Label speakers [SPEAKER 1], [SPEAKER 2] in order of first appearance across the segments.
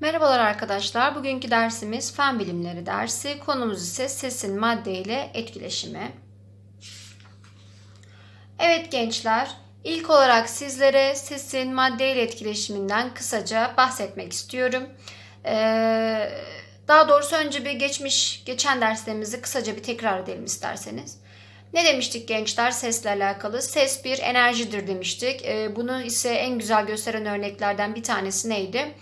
[SPEAKER 1] Merhabalar arkadaşlar. Bugünkü dersimiz fen bilimleri dersi. Konumuz ise sesin madde ile etkileşimi. Evet gençler, ilk olarak sizlere sesin madde ile etkileşiminden kısaca bahsetmek istiyorum. Ee, daha doğrusu önce bir geçmiş, geçen derslerimizi kısaca bir tekrar edelim isterseniz. Ne demiştik gençler sesle alakalı? Ses bir enerjidir demiştik. Ee, bunu ise en güzel gösteren örneklerden bir tanesi neydi? E,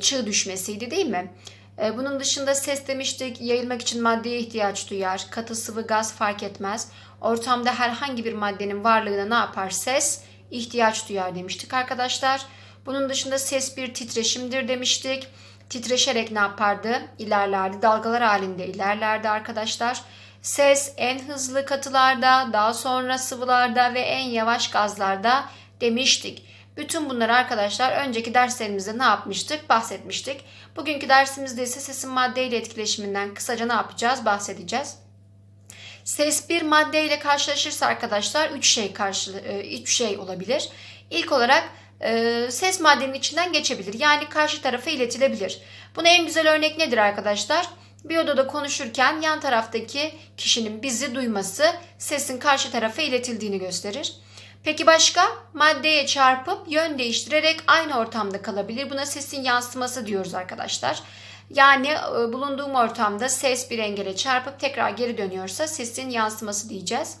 [SPEAKER 1] çığ düşmesiydi değil mi? E, bunun dışında ses demiştik yayılmak için maddeye ihtiyaç duyar. Katı sıvı gaz fark etmez. Ortamda herhangi bir maddenin varlığına ne yapar? Ses ihtiyaç duyar demiştik arkadaşlar. Bunun dışında ses bir titreşimdir demiştik. Titreşerek ne yapardı? İlerlerdi. Dalgalar halinde ilerlerdi arkadaşlar. Ses en hızlı katılarda, daha sonra sıvılarda ve en yavaş gazlarda demiştik. Bütün bunları arkadaşlar önceki derslerimizde ne yapmıştık? Bahsetmiştik. Bugünkü dersimizde ise sesin maddeyle etkileşiminden kısaca ne yapacağız? Bahsedeceğiz. Ses bir maddeyle karşılaşırsa arkadaşlar üç şey karşı e, üç şey olabilir. İlk olarak e, ses maddenin içinden geçebilir. Yani karşı tarafa iletilebilir. Buna en güzel örnek nedir arkadaşlar? Bir odada konuşurken yan taraftaki kişinin bizi duyması sesin karşı tarafa iletildiğini gösterir. Peki başka? Maddeye çarpıp yön değiştirerek aynı ortamda kalabilir. Buna sesin yansıması diyoruz arkadaşlar. Yani e, bulunduğum ortamda ses bir engele çarpıp tekrar geri dönüyorsa sesin yansıması diyeceğiz.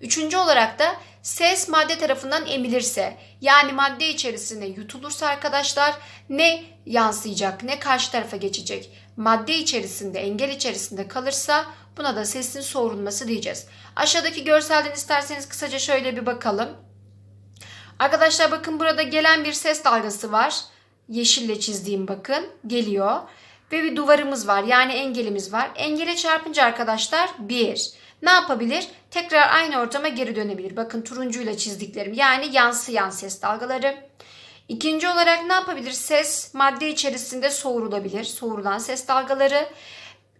[SPEAKER 1] Üçüncü olarak da ses madde tarafından emilirse yani madde içerisinde yutulursa arkadaşlar ne yansıyacak ne karşı tarafa geçecek. Madde içerisinde engel içerisinde kalırsa buna da sesin soğurulması diyeceğiz. Aşağıdaki görselden isterseniz kısaca şöyle bir bakalım. Arkadaşlar bakın burada gelen bir ses dalgası var. Yeşille çizdiğim bakın geliyor. Ve bir duvarımız var yani engelimiz var. Engele çarpınca arkadaşlar bir. Ne yapabilir? Tekrar aynı ortama geri dönebilir. Bakın turuncuyla çizdiklerim yani yansıyan ses dalgaları. İkinci olarak ne yapabilir? Ses madde içerisinde soğurulabilir. Soğurulan ses dalgaları.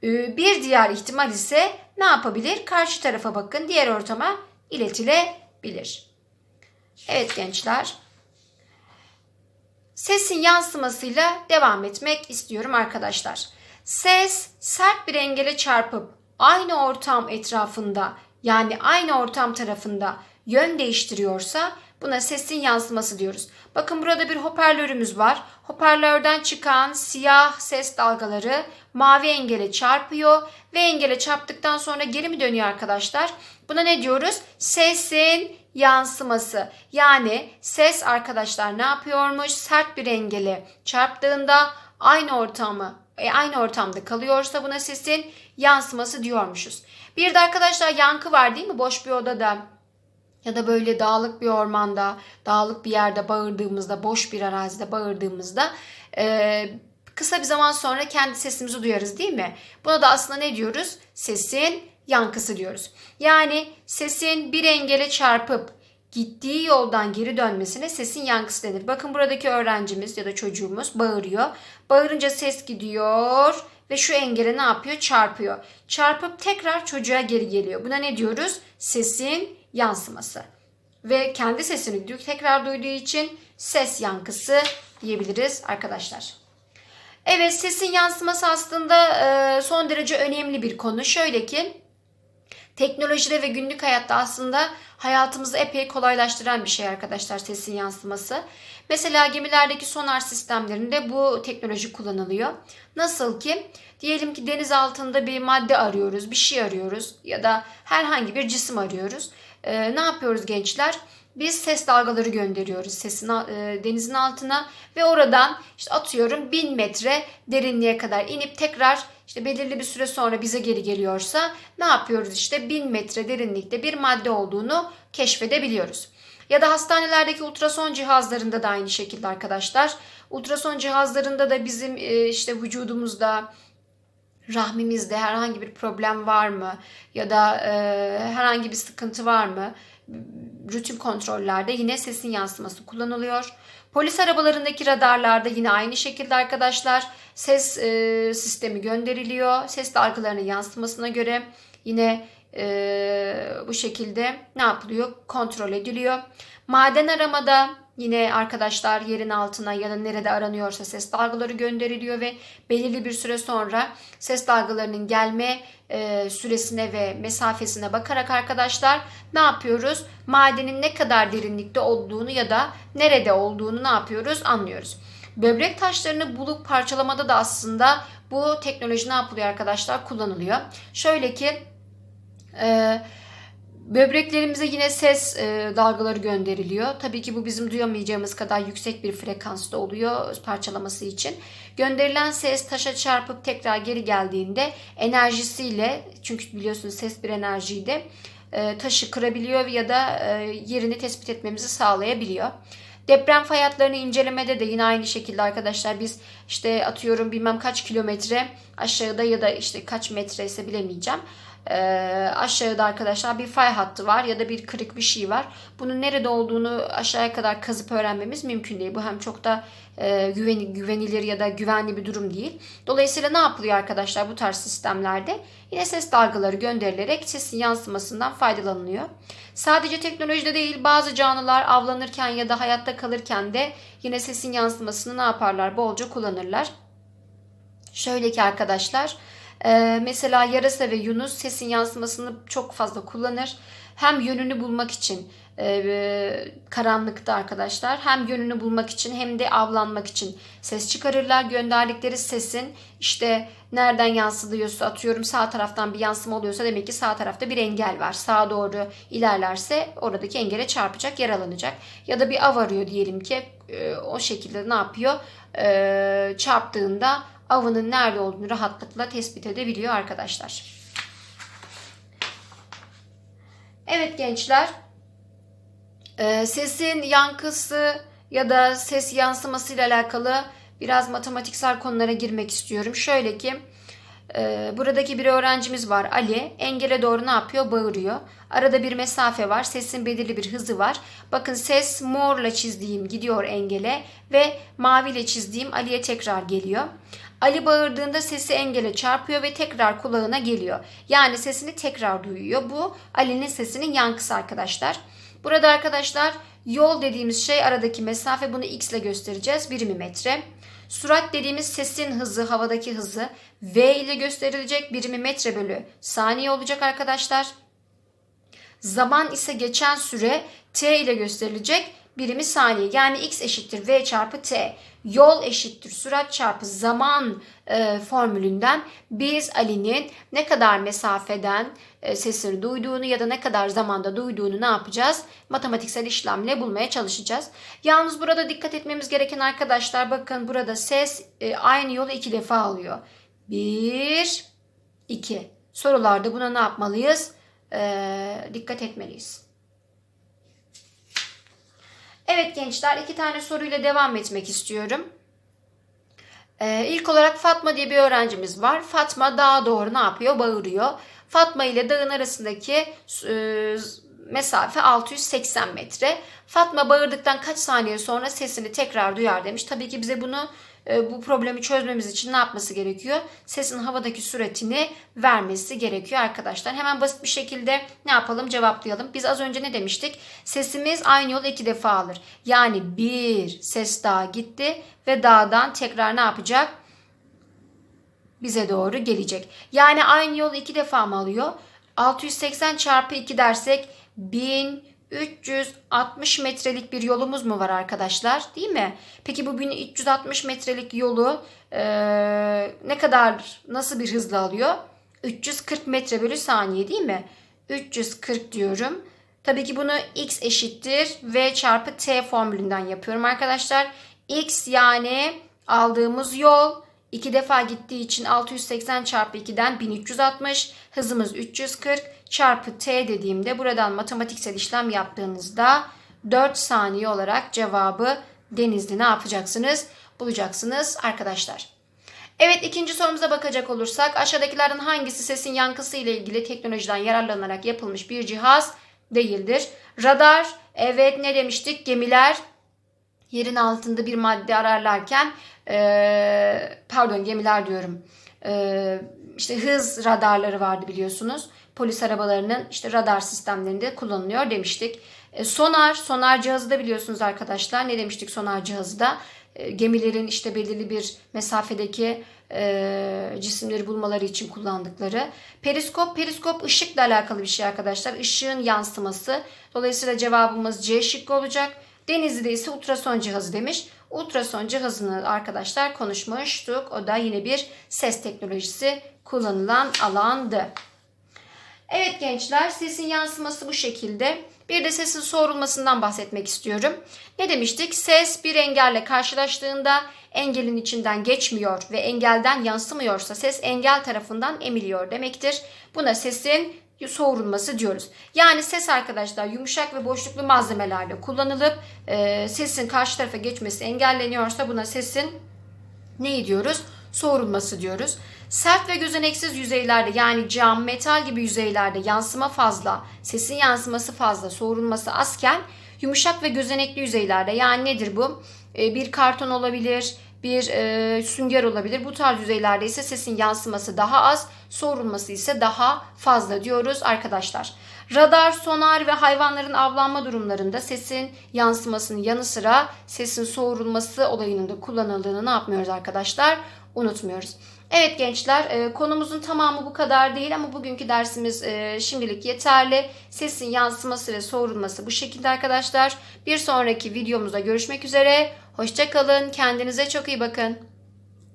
[SPEAKER 1] Ee, bir diğer ihtimal ise ne yapabilir? Karşı tarafa bakın diğer ortama iletilebilir. Evet gençler. Sesin yansımasıyla devam etmek istiyorum arkadaşlar. Ses sert bir engele çarpıp aynı ortam etrafında yani aynı ortam tarafında yön değiştiriyorsa buna sesin yansıması diyoruz. Bakın burada bir hoparlörümüz var. Hoparlörden çıkan siyah ses dalgaları mavi engele çarpıyor ve engele çarptıktan sonra geri mi dönüyor arkadaşlar? Buna ne diyoruz? Sesin yansıması. Yani ses arkadaşlar ne yapıyormuş? Sert bir engele çarptığında aynı ortamı e, aynı ortamda kalıyorsa buna sesin yansıması diyormuşuz. Bir de arkadaşlar yankı var değil mi? Boş bir odada ya da böyle dağlık bir ormanda, dağlık bir yerde bağırdığımızda, boş bir arazide bağırdığımızda e, kısa bir zaman sonra kendi sesimizi duyarız değil mi? Buna da aslında ne diyoruz? Sesin yankısı diyoruz. Yani sesin bir engele çarpıp gittiği yoldan geri dönmesine sesin yankısı denir. Bakın buradaki öğrencimiz ya da çocuğumuz bağırıyor. Bağırınca ses gidiyor ve şu engele ne yapıyor? Çarpıyor. Çarpıp tekrar çocuğa geri geliyor. Buna ne diyoruz? Sesin yansıması. Ve kendi sesini tekrar duyduğu için ses yankısı diyebiliriz arkadaşlar. Evet sesin yansıması aslında son derece önemli bir konu. Şöyle ki teknolojide ve günlük hayatta aslında hayatımızı epey kolaylaştıran bir şey arkadaşlar sesin yansıması. Mesela gemilerdeki sonar sistemlerinde bu teknoloji kullanılıyor. Nasıl ki diyelim ki deniz altında bir madde arıyoruz, bir şey arıyoruz ya da herhangi bir cisim arıyoruz. Ee, ne yapıyoruz gençler? Biz ses dalgaları gönderiyoruz sesin e, denizin altına ve oradan işte atıyorum bin metre derinliğe kadar inip tekrar işte belirli bir süre sonra bize geri geliyorsa ne yapıyoruz işte bin metre derinlikte bir madde olduğunu keşfedebiliyoruz. Ya da hastanelerdeki ultrason cihazlarında da aynı şekilde arkadaşlar. Ultrason cihazlarında da bizim e, işte vücudumuzda rahmimizde herhangi bir problem var mı ya da e, herhangi bir sıkıntı var mı? Rutin kontrollerde yine sesin yansıması kullanılıyor. Polis arabalarındaki radarlarda yine aynı şekilde arkadaşlar ses e, sistemi gönderiliyor. Ses dalgalarının yansımasına göre yine e, bu şekilde ne yapılıyor? Kontrol ediliyor. Maden aramada Yine arkadaşlar yerin altına ya da nerede aranıyorsa ses dalgaları gönderiliyor ve belirli bir süre sonra ses dalgalarının gelme e, süresine ve mesafesine bakarak arkadaşlar ne yapıyoruz? Madenin ne kadar derinlikte olduğunu ya da nerede olduğunu ne yapıyoruz? Anlıyoruz. Böbrek taşlarını bulup parçalamada da aslında bu teknoloji ne yapılıyor arkadaşlar? Kullanılıyor. Şöyle ki e, böbreklerimize yine ses e, dalgaları gönderiliyor. Tabii ki bu bizim duyamayacağımız kadar yüksek bir frekansta oluyor parçalaması için. Gönderilen ses taşa çarpıp tekrar geri geldiğinde enerjisiyle çünkü biliyorsunuz ses bir enerjiydi e, taşı kırabiliyor ya da e, yerini tespit etmemizi sağlayabiliyor. Deprem fay hatlarını incelemede de yine aynı şekilde arkadaşlar biz işte atıyorum bilmem kaç kilometre aşağıda ya da işte kaç metre ise bilemeyeceğim. Ee, aşağıda arkadaşlar bir fay hattı var ya da bir kırık bir şey var. Bunun nerede olduğunu aşağıya kadar kazıp öğrenmemiz mümkün değil. Bu hem çok da e, güveni, güvenilir ya da güvenli bir durum değil. Dolayısıyla ne yapılıyor arkadaşlar bu tarz sistemlerde? Yine ses dalgaları gönderilerek sesin yansımasından faydalanılıyor. Sadece teknolojide değil bazı canlılar avlanırken ya da hayatta kalırken de yine sesin yansımasını ne yaparlar? Bolca kullanırlar. Şöyle ki arkadaşlar e, mesela yarasa ve yunus sesin yansımasını çok fazla kullanır. Hem yönünü bulmak için e, karanlıkta arkadaşlar hem yönünü bulmak için hem de avlanmak için ses çıkarırlar. Gönderdikleri sesin işte nereden yansılıyorsa atıyorum sağ taraftan bir yansıma oluyorsa demek ki sağ tarafta bir engel var. Sağa doğru ilerlerse oradaki engele çarpacak, yaralanacak. Ya da bir av arıyor diyelim ki e, o şekilde ne yapıyor? E, çarptığında avının nerede olduğunu rahatlıkla tespit edebiliyor arkadaşlar. Evet gençler e, sesin yankısı ya da ses yansıması ile alakalı biraz matematiksel konulara girmek istiyorum. Şöyle ki e, buradaki bir öğrencimiz var Ali. Engele doğru ne yapıyor? Bağırıyor. Arada bir mesafe var. Sesin belirli bir hızı var. Bakın ses morla çizdiğim gidiyor engele ve maviyle çizdiğim Ali'ye tekrar geliyor. Ali bağırdığında sesi engele çarpıyor ve tekrar kulağına geliyor. Yani sesini tekrar duyuyor. Bu Ali'nin sesinin yankısı arkadaşlar. Burada arkadaşlar yol dediğimiz şey aradaki mesafe bunu x ile göstereceğiz. Birimi metre. Surat dediğimiz sesin hızı, havadaki hızı v ile gösterilecek. Birimi metre bölü saniye olacak arkadaşlar. Zaman ise geçen süre t ile gösterilecek birimi saniye. Yani x eşittir v çarpı t. Yol eşittir sürat çarpı zaman e, formülünden biz Ali'nin ne kadar mesafeden e, sesini duyduğunu ya da ne kadar zamanda duyduğunu ne yapacağız? Matematiksel işlemle bulmaya çalışacağız. Yalnız burada dikkat etmemiz gereken arkadaşlar bakın burada ses e, aynı yolu iki defa alıyor. Bir, iki. Sorularda buna ne yapmalıyız? E, dikkat etmeliyiz. Evet gençler iki tane soruyla devam etmek istiyorum. Ee, ilk olarak Fatma diye bir öğrencimiz var. Fatma dağa doğru ne yapıyor? Bağırıyor. Fatma ile dağın arasındaki e, mesafe 680 metre. Fatma bağırdıktan kaç saniye sonra sesini tekrar duyar demiş. Tabii ki bize bunu bu problemi çözmemiz için ne yapması gerekiyor? Sesin havadaki süratini vermesi gerekiyor arkadaşlar. Hemen basit bir şekilde ne yapalım cevaplayalım. Biz az önce ne demiştik? Sesimiz aynı yolu iki defa alır. Yani bir ses daha gitti ve dağdan tekrar ne yapacak? Bize doğru gelecek. Yani aynı yolu iki defa mı alıyor? 680 çarpı 2 dersek 1000 360 metrelik bir yolumuz mu var arkadaşlar? Değil mi? Peki bu 1360 metrelik yolu e, ne kadar nasıl bir hızla alıyor? 340 metre bölü saniye değil mi? 340 diyorum. Tabii ki bunu x eşittir v çarpı t formülünden yapıyorum arkadaşlar. x yani aldığımız yol 2 defa gittiği için 680 çarpı 2'den 1360. Hızımız 340 çarpı t dediğimde buradan matematiksel işlem yaptığınızda 4 saniye olarak cevabı denizli ne yapacaksınız? Bulacaksınız arkadaşlar. Evet ikinci sorumuza bakacak olursak aşağıdakilerden hangisi sesin yankısı ile ilgili teknolojiden yararlanarak yapılmış bir cihaz değildir? Radar, evet ne demiştik? Gemiler yerin altında bir madde ararlarken e, pardon gemiler diyorum e, işte hız radarları vardı biliyorsunuz. Polis arabalarının işte radar sistemlerinde kullanılıyor demiştik. E, sonar, sonar cihazı da biliyorsunuz arkadaşlar. Ne demiştik sonar cihazı da? E, gemilerin işte belirli bir mesafedeki e, cisimleri bulmaları için kullandıkları. Periskop, periskop ışıkla alakalı bir şey arkadaşlar. Işığın yansıması. Dolayısıyla cevabımız C şıkkı olacak. Denizli'de ise ultrason cihazı demiş. Ultrason cihazını arkadaşlar konuşmuştuk. O da yine bir ses teknolojisi kullanılan alandı. Evet gençler sesin yansıması bu şekilde. Bir de sesin soğurulmasından bahsetmek istiyorum. Ne demiştik? Ses bir engelle karşılaştığında engelin içinden geçmiyor ve engelden yansımıyorsa ses engel tarafından emiliyor demektir. Buna sesin soğurulması diyoruz. Yani ses arkadaşlar yumuşak ve boşluklu malzemelerle kullanılıp e, sesin karşı tarafa geçmesi engelleniyorsa buna sesin ne diyoruz? Soğurulması diyoruz. Sert ve gözeneksiz yüzeylerde yani cam, metal gibi yüzeylerde yansıma fazla, sesin yansıması fazla, soğurulması azken yumuşak ve gözenekli yüzeylerde yani nedir bu? E, bir karton olabilir, bir e, sünger olabilir. Bu tarz yüzeylerde ise sesin yansıması daha az, soğurulması ise daha fazla diyoruz arkadaşlar. Radar, sonar ve hayvanların avlanma durumlarında sesin yansımasının yanı sıra sesin soğurulması olayının da kullanıldığını ne yapmıyoruz arkadaşlar? Unutmuyoruz. Evet gençler e, konumuzun tamamı bu kadar değil ama bugünkü dersimiz e, şimdilik yeterli. Sesin yansıması ve soğurulması bu şekilde arkadaşlar. Bir sonraki videomuzda görüşmek üzere. Hoşçakalın. Kendinize çok iyi bakın.